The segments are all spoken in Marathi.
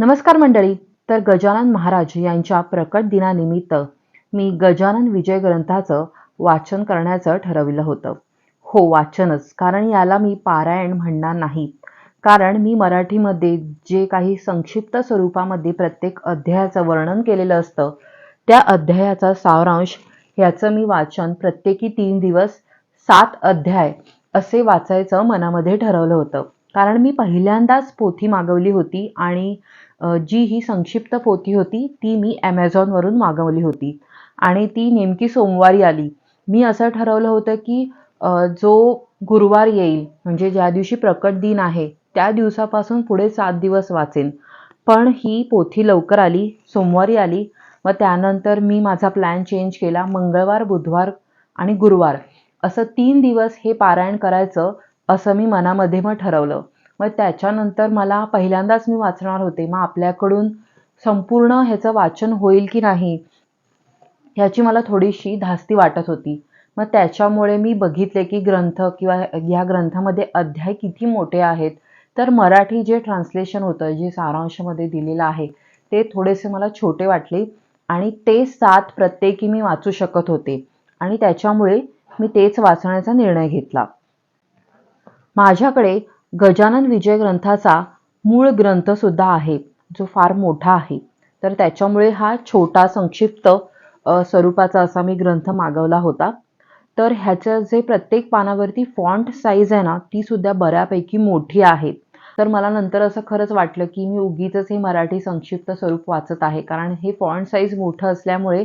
नमस्कार मंडळी तर गजानन महाराज यांच्या प्रकट दिनानिमित्त मी गजानन विजय ग्रंथाचं वाचन करण्याचं ठरविलं होतं. हो वाचनच कारण याला मी पारायण म्हणणार नाही. कारण मी मराठीमध्ये जे काही संक्षिप्त स्वरूपामध्ये प्रत्येक अध्यायाचं वर्णन केलेलं असतं त्या अध्यायाचा सारांश ह्याचं मी वाचन प्रत्येकी तीन दिवस सात अध्याय असे वाचायचं मनामध्ये ठरवलं होतं. कारण मी पहिल्यांदाच पोथी मागवली होती आणि जी ही संक्षिप्त पोथी होती ती मी ॲमेझॉनवरून मागवली होती. आणि ती नेमकी सोमवारी आली. मी असं ठरवलं होतं की जो गुरुवार येईल म्हणजे ज्या दिवशी प्रकट दिन आहे त्या दिवसापासून पुढे सात दिवस वाचेन. पण ही पोथी लवकर आली सोमवारी आली. मग त्यानंतर मी माझा प्लॅन चेंज केला मंगळवार बुधवार आणि गुरुवार. असं तीन दिवस हे पारायण करायचं असं मी मनामध्ये मग ठरवलं. मग त्याच्यानंतर मला पहिल्यांदाच मी वाचणार होते. मग आपल्याकडून संपूर्ण ह्याचं वाचन होईल की नाही ह्याची मला थोडीशी धास्ती वाटत होती. मग त्याच्यामुळे मी बघितले की ग्रंथ किंवा या ग्रंथामध्ये अध्याय किती मोठे आहेत. तर मराठी जे ट्रान्सलेशन होतं जे सारांशमध्ये दिलेलं आहे ते थोडेसे मला छोटे वाटले आणि ते सात प्रत्येकी मी वाचू शकत होते. आणि त्याच्यामुळे मी तेच वाचण्याचा निर्णय घेतला. माझ्याकडे गजानन विजय ग्रंथाचा मूळ ग्रंथ सुद्धा आहे जो फार मोठा आहे. तर त्याच्यामुळे हा छोटा संक्षिप्त स्वरूपाचा असा मी ग्रंथ मागवला होता. तर ह्याचं जे प्रत्येक पानावरती फॉन्ट साईज आहे ना ती सुद्धा बऱ्यापैकी मोठी आहे. तर मला नंतर असं खरंच वाटलं की मी उगीच हे मराठी संक्षिप्त स्वरूप वाचत आहे. कारण हे फॉन्ट साईज मोठं असल्यामुळे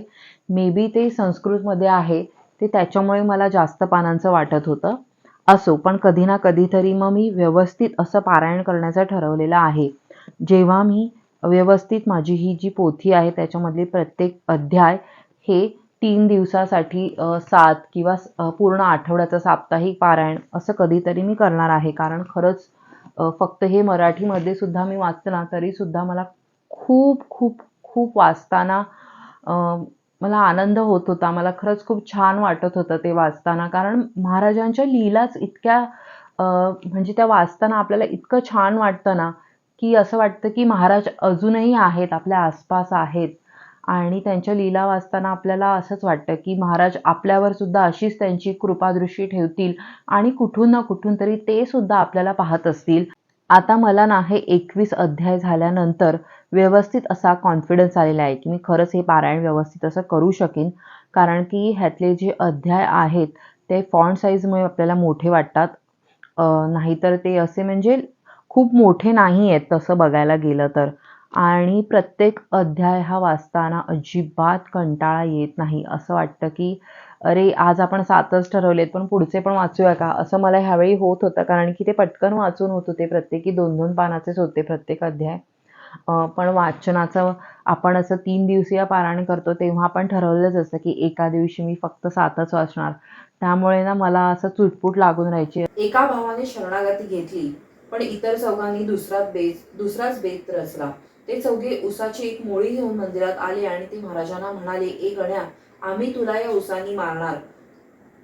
मे बी ते संस्कृतमध्ये आहे ते त्याच्यामुळे मला जास्त पानांचं वाटत होतं. असो पण कधी ना कधीतरी मग मी व्यवस्थित असं पारायण करण्याचं ठरवलेलं आहे. जेव्हा मी व्यवस्थित माझी ही जी पोथी आहे त्याच्यामधले प्रत्येक अध्याय हे तीन दिवसासाठी सात किंवा पूर्ण आठवड्याचं साप्ताहिक पारायण असं कधीतरी मी करणार आहे. कारण खरंच फक्त हे मराठीमध्ये सुद्धा मी वाचलं ना तरी सुद्धा मला खूप खूप खूप वाचताना मला आनंद होत होता. मला खरंच खूप छान वाटत होतं ते वाचताना. कारण महाराजांच्या लीलाच इतक्या म्हणजे त्या वाचताना आपल्याला इतकं छान वाटतं ना की असं वाटतं की महाराज अजूनही आहेत आपल्या आसपास आहेत. आणि त्यांच्या लीला वाचताना आपल्याला असंच वाटतं की महाराज आपल्यावर सुद्धा अशीच त्यांची कृपादृष्टी ठेवतील आणि कुठून ना कुठून तरी ते सुद्धा आपल्याला पाहत असतील. आता मला ना हे एकवीस अध्याय झाल्यानंतर व्यवस्थित असा कॉन्फिडन्स आलेला आहे की मी खरंच हे पारायण व्यवस्थित असं करू शकेन. कारण की ह्यातले जे अध्याय आहेत ते फॉन्ट साईजमुळे आपल्याला मोठे वाटतात. नाहीतर ते असे म्हणजे खूप मोठे नाही आहेत तसं बघायला गेलं तर. आणि प्रत्येक अध्याय हा वाचताना अजिबात कंटाळा येत नाही. असं वाटतं की अरे आज आपण सातच ठरवलेत पण पुढचे पण वाचूया का? असं मला ह्यावेळी होत होतं कारण की ते पटकन वाचून होत होते प्रत्येकी दोन दोन पानाचेच होते प्रत्येक अध्याय. पण वाचनाचं आपण असं तीन दिवसीय पारायण करतो तेव्हा आपण ठरवलंच असतं की एका दिवशी मी फक्त सातच वाचणार. त्यामुळे ना मला असं चुटपुट लागून राहायची. एका भावाने शरणागती घेतली पण इतर चौघांनी दुसराच बेत दुसराच बेत रचला. ते चौघे उसाची एक मोळी घेऊन मंदिरात आले आणि ते महाराजांना म्हणाले ए गण्या आम्ही तुला या उसानी मारणार.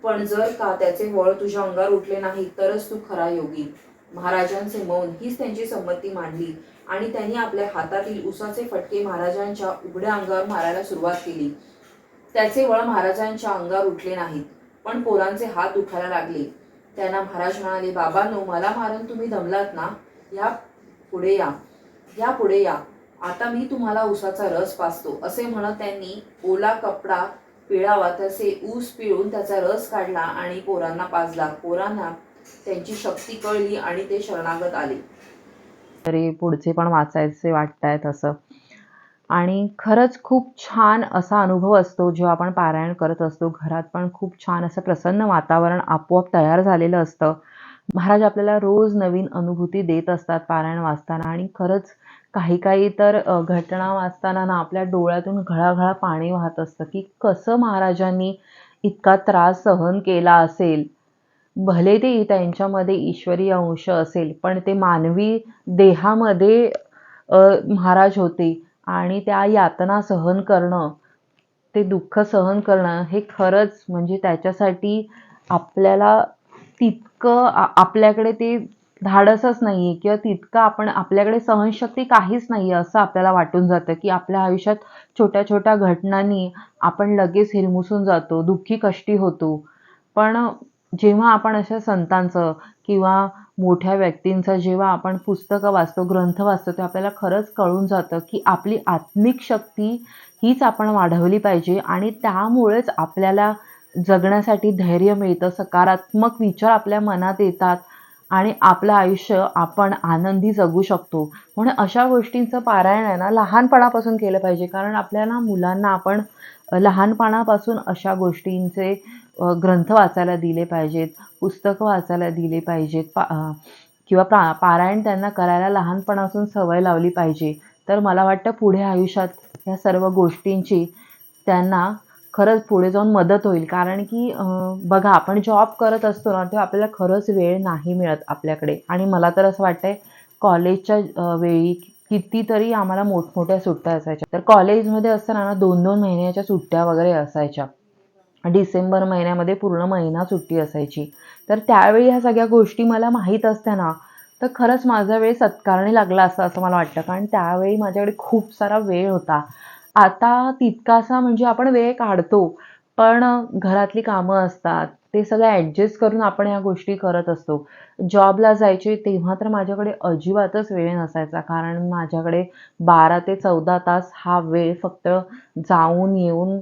पण जर का त्याचे वळ तुझ्या अंगावर उठले नाही तरच तू खरा योगी. महाराजांचे मौन हीच त्यांची संमती मांडली आणि त्यांनी आपल्या हातातील उसाचे फटके महाराजांच्या उघड्या अंगावर मारायला सुरुवात केली. त्याचे वळ महाराजांच्या अंगावर उठले नाहीत पण पोरांचे हात दुखायला लागले. त्यांना महाराज म्हणाले बाबांनो मला मारून तुम्ही दमलात ना? या पुढे या. या पुढे या. आता मी तुम्हाला उसाचा रस पाचतो असे म्हणत त्यांनी ओला कपडा पिळावा तसे ऊस पिळून त्याचा रस काढला आणि पोरांना पाजला. पोरांना त्यांची शक्ती कळली आणि ते शरणागत आले. तरी पुढचे पण वाचायचे वाटतायत असं. आणि खरंच खूप छान असा अनुभव असतो जेव्हा आपण पारायण करत असतो. घरात पण खूप छान असं प्रसन्न वातावरण आपोआप तयार झालेलं असतं. महाराज आपल्याला रोज नवीन अनुभूती देत असतात पारायण वाचताना आणि खरंच काही काही तर घटना वाचताना ना आपल्या डोळ्यातून घळाघळा पाणी वाहत असतं की कसं महाराजांनी इतका त्रास सहन केला असेल. भले ते त्यांच्यामध्ये ईश्वरी अंश असेल पण ते मानवी देहामध्ये महाराज होते आणि त्या यातना सहन करणं ते दुःख सहन करणं हे खरंच म्हणजे त्याच्यासाठी आपल्याला तितकं आपल्याकडे ते धाडसच नाहीये किंवा तितकं आपण आपल्याकडे सहनशक्ती काहीच नाहीये असं आपल्याला वाटून जातं की आपल्या आयुष्यात छोट्या छोट्या घटनांनी आपण लगेच हिरमुसून जातो दुःखी कष्टी होतो. पण जेव्हा आपण अशा संतांचं किंवा मोठ्या व्यक्तींचं जेव्हा आपण पुस्तकं वाचतो ग्रंथ वाचतो ते आपल्याला खरंच कळून जातं की आपली आत्मिक शक्ती हीच आपण वाढवली पाहिजे आणि त्यामुळेच आपल्याला जगण्यासाठी धैर्य मिळतं सकारात्मक विचार आपल्या मनात येतात आणि आपलं आयुष्य आपण आनंदी जगू शकतो. म्हणून अशा गोष्टींचं पारायण आहे ना लहानपणापासून केलं पाहिजे. कारण आपल्याला मुलांना आपण लहानपणापासून अशा गोष्टींचे ग्रंथ वाचायला दिले पाहिजेत पुस्तकं वाचायला दिले पाहिजेत पा किंवा पा पारायण त्यांना करायला लहानपणापासून सवय लावली पाहिजे. तर मला वाटतं पुढे आयुष्यात ह्या सर्व गोष्टींची त्यांना खरंच पुढे जाऊन मदत होईल. कारण की बघा आपण जॉब करत असतो ना तेव्हा आपल्याला खरंच वेळ नाही मिळत आपल्याकडे. आणि मला तर असं वाटतंय कॉलेजच्या वेळी कितीतरी आम्हाला मोठमोठ्या सुट्ट्या असायच्या. तर कॉलेजमध्ये असताना ना दोन दोन महिन्याच्या सुट्ट्या वगैरे असायच्या. डिसेंबर महिन्यामध्ये पूर्ण महिना सुट्टी असायची. तर त्यावेळी ह्या सगळ्या गोष्टी मला माहीत असत्या ना तर खरंच माझा वेळ सत्कारणी लागला असता असं मला वाटतं. कारण त्यावेळी माझ्याकडे खूप सारा वेळ होता. आता तितकासा म्हणजे आपण वेळ काढतो पण घरातली कामं असतात ते सगळं ॲडजस्ट करून आपण ह्या गोष्टी करत असतो. जॉबला जायचे तेव्हा तर माझ्याकडे अजिबातच वेळ नसायचा कारण माझ्याकडे बारा ते चौदा तास हा वेळ फक्त जाऊन येऊन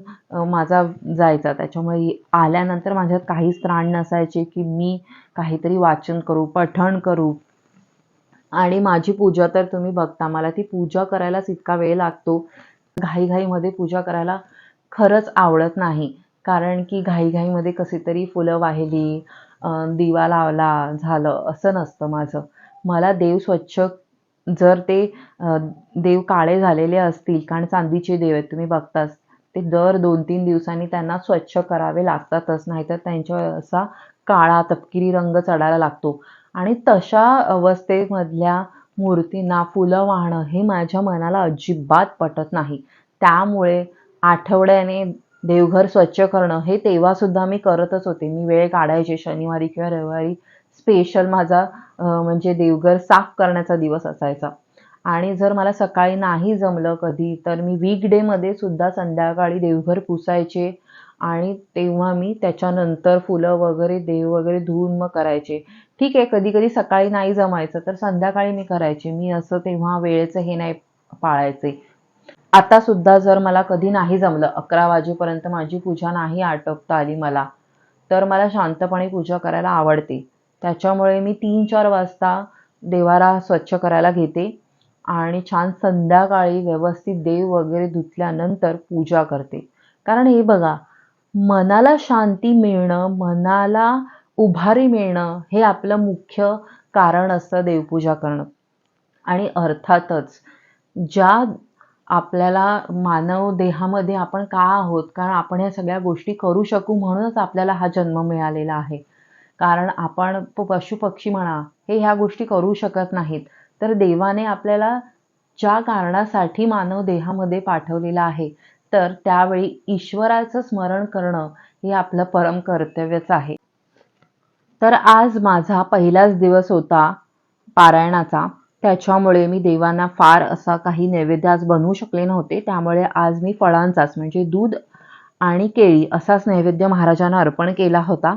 माझा जायचा. त्याच्यामुळे आल्यानंतर माझ्यात काहीच त्राण नसायचे की मी काहीतरी वाचन करू पठण करू. आणि माझी पूजा तर तुम्ही बघता मला ती पूजा करायलाच इतका वेळ लागतो घाईघाईमध्ये पूजा करायला खरंच आवडत नाही. कारण की घाईघाईमध्ये कशी तरी फुलं वाहिली दिवा लावला झालं असं नसतं माझं. मला देव स्वच्छ जर ते देव काळे झालेले असतील कारण चांदीचे देव आहेत तुम्ही बघताच ते दर दोन तीन दिवसांनी त्यांना स्वच्छ करावे लागतातच नाहीतर त्यांच्यावर असा काळा तपकिरी रंग चढायला लागतो. आणि तशा अवस्थेमधल्या मूर्तींना फुलं वाहणं हे माझ्या मनाला अजिबात पटत नाही. त्यामुळे आठवड्याने देवघर स्वच्छ करणं हे तेव्हासुद्धा मी करतच होते. मी वेळ काढायचे शनिवारी किंवा रविवारी स्पेशल माझा म्हणजे देवघर साफ करण्याचा दिवस असायचा. आणि जर मला सकाळी नाही जमलं कधी तर मी वीकडेमध्ये सुद्धा संध्याकाळी देवघर पुसायचे आणि तेव्हा मी त्याच्यानंतर फुलं वगैरे देव वगैरे धुवून मग करायचे. ठीक आहे कधी कधी सकाळी नाही जमायचं तर संध्याकाळी मी करायचे. मी असं तेव्हा वेळेचं हे नाही पाळायचे. आता सुद्धा जर मला कधी नाही जमलं अकरा वाजेपर्यंत माझी पूजा नाही आटोपता आली मला तर मला शांतपणे पूजा करायला आवडते. त्याच्यामुळे मी तीन चार वाजता देवारा स्वच्छ करायला घेते आणि छान संध्याकाळी व्यवस्थित देव वगैरे धुतल्यानंतर पूजा करते. कारण हे बघा मनाला शांती मिळणं मनाला उभारी मिळणं हे आपलं मुख्य कारण असतं देवपूजा करणं. आणि अर्थातच ज्या आपल्याला मानव देहामध्ये आपण का आहोत? कारण आपण ह्या सगळ्या गोष्टी करू शकू म्हणूनच आपल्याला हा जन्म मिळालेला आहे. कारण आपण पशुपक्षी म्हणा हे ह्या गोष्टी करू शकत नाहीत. तर देवाने आपल्याला ज्या कारणासाठी मानव देहामध्ये पाठवलेला आहे तर त्यावेळी ईश्वराचं स्मरण करणं हे आपलं परम कर्तव्यच आहे. तर आज माझा पहिलाच दिवस होता पारायणाचा. त्याच्यामुळे मी देवांना फार असा काही नैवेद्य आज बनवू शकले नव्हते. त्यामुळे आज मी फळांचाच म्हणजे दूध आणि केळी असाच नैवेद्य महाराजांना अर्पण केला होता.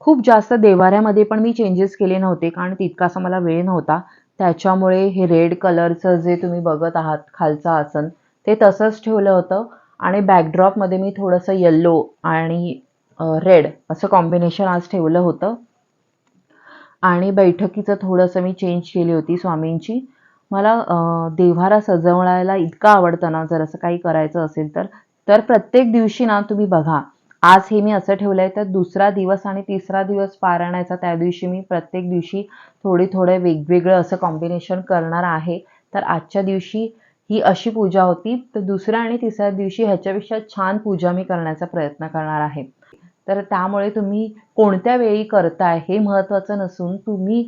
खूप जास्त देवाऱ्यामध्ये पण मी चेंजेस केले नव्हते कारण तितकासा मला वेळ नव्हता. त्याच्यामुळे हे रेड कलरचं जे तुम्ही बघत आहात खालचं आसन ते तसंच ठेवलं होतं. आणि बॅकड्रॉपमध्ये मी थोडंसं येल्लो आणि रेड असं कॉम्बिनेशन आज ठेवलं होतं. आणि बैठकीचं थोडंसं मी चेंज केली होती स्वामींची. मला देव्हारा सजवण्याला इतकं आवडतं ना जर असं काही करायचं असेल तर. तर प्रत्येक दिवशी ना तुम्ही बघा आज हे मी असं ठेवलं आहे तर दुसरा दिवस आणि तिसरा दिवस पारायणाचा त्या दिवशी मी प्रत्येक दिवशी थोडी थोडे वेगवेगळं असं कॉम्बिनेशन करणार आहे. तर आजच्या दिवशी ही अशी पूजा होती तर दुसऱ्या आणि तिसऱ्या दिवशी ह्याच्यापेक्षा छान पूजा मी करण्याचा प्रयत्न करणार आहे. तर त्यामुळे तुम्ही कोणत्या वेळी करताय हे महत्त्वाचं नसून तुम्ही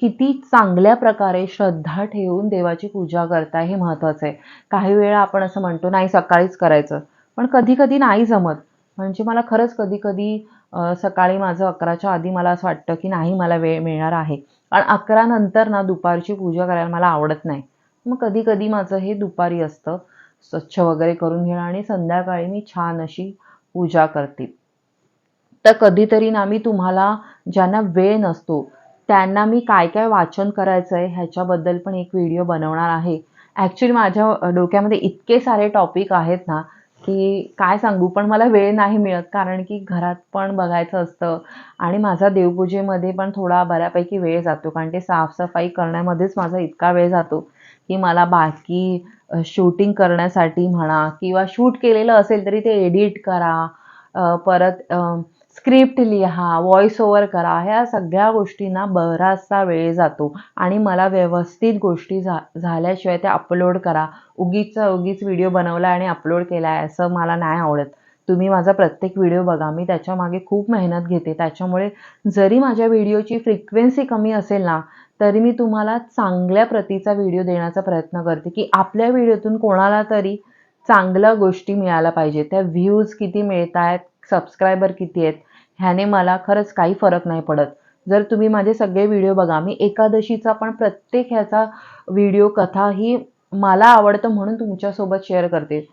किती चांगल्या प्रकारे श्रद्धा ठेवून देवाची पूजा करताय हे महत्त्वाचं आहे. काही वेळा आपण असं म्हणतो नाही सकाळीच करायचं. पण कधी कधी नाही जमत. म्हणजे मला खरंच कधी कधी सकाळी माझं अकराच्या आधी मला असं वाटतं की नाही मला वेळ मिळणार आहे. कारण अकरा नंतर ना दुपारची पूजा करायला मला आवडत नाही. मग कधी कधी माझं हे दुपारी असतं. स्वच्छ वगैरे करून घेणं आणि संध्याकाळी मी छान अशी पूजा करते. तर कधीतरी ना मी तुम्हाला ज्यांना वेळ नसतो त्यांना मी काय काय वाचन करायचं आहे ह्याच्याबद्दल पण एक व्हिडिओ बनवणार आहे. ॲक्च्युली माझ्या डोक्यामध्ये इतके सारे टॉपिक आहेत ना की काय सांगू पण मला वेळ नाही मिळत कारण की घरात पण बघायचं असतं आणि माझा देवपूजेमध्ये पण थोडा बऱ्यापैकी वेळ जातो कारण ते साफसफाई करण्यामध्येच माझा इतका वेळ जातो की मला बाकी शूटिंग करण्यासाठी म्हणा किंवा शूट केलेलं असेल तरी ते एडिट करा परत स्क्रिप्ट लिहा व्हॉइस ओव्हर करा ह्या सगळ्या गोष्टींना बराचसा वेळ जातो. आणि मला व्यवस्थित गोष्टी झा झाल्याशिवाय त्या अपलोड करा. उगीचचा उगीच व्हिडिओ बनवला आणि अपलोड केला आहे असं मला नाही आवडत. तुम्ही माझा प्रत्येक व्हिडिओ बघा. मी त्याच्यामागे खूप मेहनत घेते. त्याच्यामुळे जरी माझ्या व्हिडिओची फ्रिक्वेन्सी कमी असेल ना तरी मी तुम्हाला चांगल्या प्रतीचा व्हिडिओ देण्याचा प्रयत्न करते की आपल्या व्हिडिओतून कोणाला तरी चांगल्या गोष्टी मिळायला पाहिजे. त्या व्ह्यूज किती मिळत आहेत सबस्क्रायबर किती आहेत ह्याने मला खरंच काही फरक नाही पडत. जर तुम्ही माझे सगळे व्हिडिओ बघा मी एकादशीचा पण प्रत्येक ह्याचा व्हिडिओ कथा ही मला आवडतं म्हणून तुमच्यासोबत शेअर करते.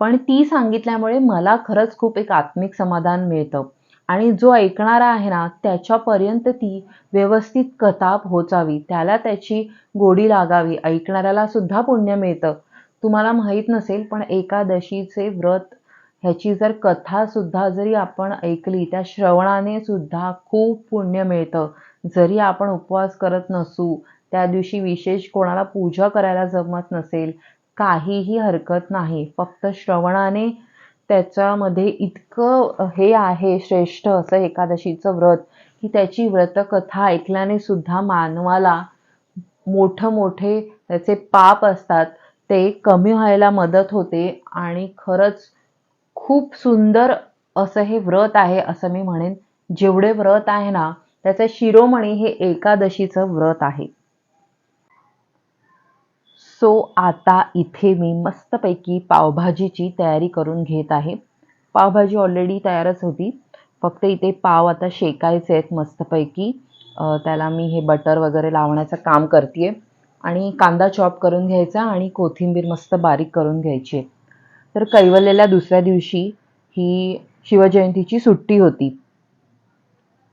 पण ती सांगितल्यामुळे मला खरंच खूप एक आत्मिक समाधान मिळतं. आणि जो ऐकणारा आहे ना त्याच्यापर्यंत ती व्यवस्थित कथा पोहोचावी त्याला त्याची गोडी लागावी ऐकणाऱ्याला सुद्धा पुण्य मिळतं. तुम्हाला माहीत नसेल पण एकादशीचे व्रत ह्याची जर कथासुद्धा जरी आपण ऐकली त्या श्रवणाने सुद्धा खूप पुण्य मिळतं. जरी आपण उपवास करत नसू त्या दिवशी विशेष कोणाला पूजा करायला जमत नसेल काहीही हरकत नाही. फक्त श्रवणाने त्याच्यामध्ये इतकं हे आहे श्रेष्ठ असं एकादशीचं व्रत की त्याची व्रतकथा ऐकल्याने सुद्धा मानवाला मोठं मोठे त्याचे पाप असतात ते कमी व्हायला मदत होते आणि खरंच खूप सुंदर असं हे व्रत आहे असं मी म्हणेन. जेवढे व्रत आहे ना त्याचं शिरोमणी हे एकादशीचं व्रत आहे. सो आता इथे मी मस्तपैकी पावभाजीची तयारी करून घेत आहे. पावभाजी ऑलरेडी तयारच होती. फक्त इथे पाव आता शेकायचे आहेत मस्तपैकी. त्याला मी हे बटर वगैरे लावण्याचं काम करते आणि कांदा चॉप करून घ्यायचा आणि कोथिंबीर मस्त बारीक करून घ्यायची आहे. तर कैवल्याला दुसऱ्या दिवशी ही शिवजयंतीची सुट्टी होती.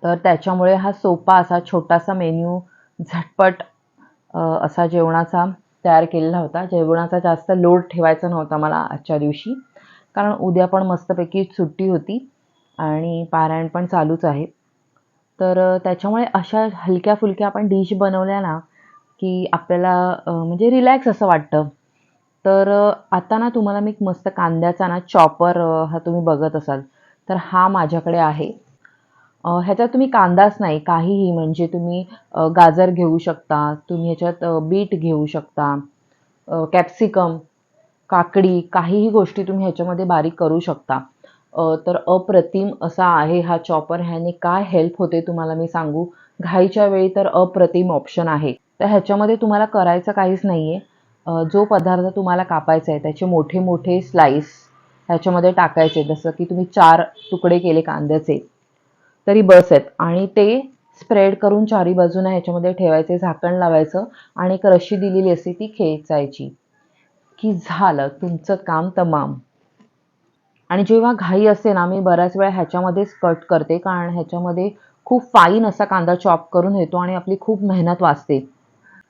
तर त्याच्यामुळे हा सोपा असा छोटासा मेन्यू झटपट असा जेवणाचा तयार केलेला होता. जेवणाचा जास्त लोड ठेवायचा नव्हता मला आजच्या दिवशी. कारण उद्या पण मस्तपैकी सुट्टी होती आणि पारायण पण चालूच आहे. तर त्याच्यामुळे अशा हलक्या फुलक्या आपण डिश बनवल्या ना की आपल्याला म्हणजे रिलॅक्स असं वाटतं. तर आता ना तुम्हाला मी एक मस्त कांद्याचा ना चॉपर हा तुम्ही बघत असाल. तर हा माझ्याकडे आहे. अ, ह्याच्यात तुम्ही कांदाच नाही काहीही. म्हणजे तुम्ही अ, गाजर घेऊ शकता. तुम्ही ह्याच्यात अ, बीट घेऊ शकता. अ, कॅप्सिकम काकडी काहीही गोष्टी तुम्ही ह्याच्यामध्ये बारीक करू शकता. अ, तर अप्रतिम असा आहे हा चॉपर ह्याने काय हेल्प होते तुम्हाला मी सांगू? घाईच्या वेळी तर अप्रतिम ऑप्शन आहे. तर ह्याच्यामध्ये तुम्हाला करायचं काहीच नाही आहे जो पदार्थ तुम्हाला कापायचा आहे त्याचे मोठे मोठे स्लाईस ह्याच्यामध्ये टाकायचे. जसं की तुम्ही चार तुकडे केले कांद्याचे तरी बस आहेत. आणि ते स्प्रेड करून चारी बाजूने ह्याच्यामध्ये ठेवायचे झाकण लावायचं आणि एक रशी दिलेली असते ती खेचायची. की झालं तुमचं काम तमाम. आणि जेव्हा घाई असते ना मी बऱ्याच वेळा ह्याच्यामध्येच कट करते. कारण ह्याच्यामध्ये खूप फाईन असा कांदा चॉप करून येतो आणि आपली खूप मेहनत वाचते.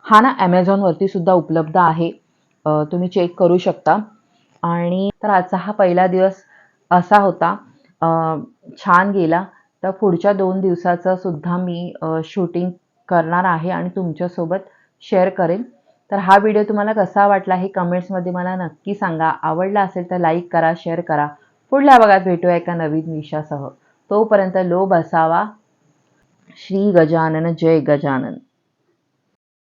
हा ना ॲमेझॉनवरती सुद्धा उपलब्ध आहे. तुम्ही चेक करू शकता. आणि तर आजचा हा पहिला दिवस असा होता. छान गेला. तर पुढच्या दोन दिवसाचं सुद्धा मी शूटिंग करणार आहे आणि तुमच्यासोबत शेअर करेन. तर हा व्हिडिओ तुम्हाला कसा वाटला हे कमेंट्समध्ये मला नक्की सांगा. आवडला असेल तर लाईक करा शेअर करा. पुढल्या भागात भेटूया एका नवीन विषयासह तोपर्यंत लोभ असावा. श्री गजानन जय गजानन.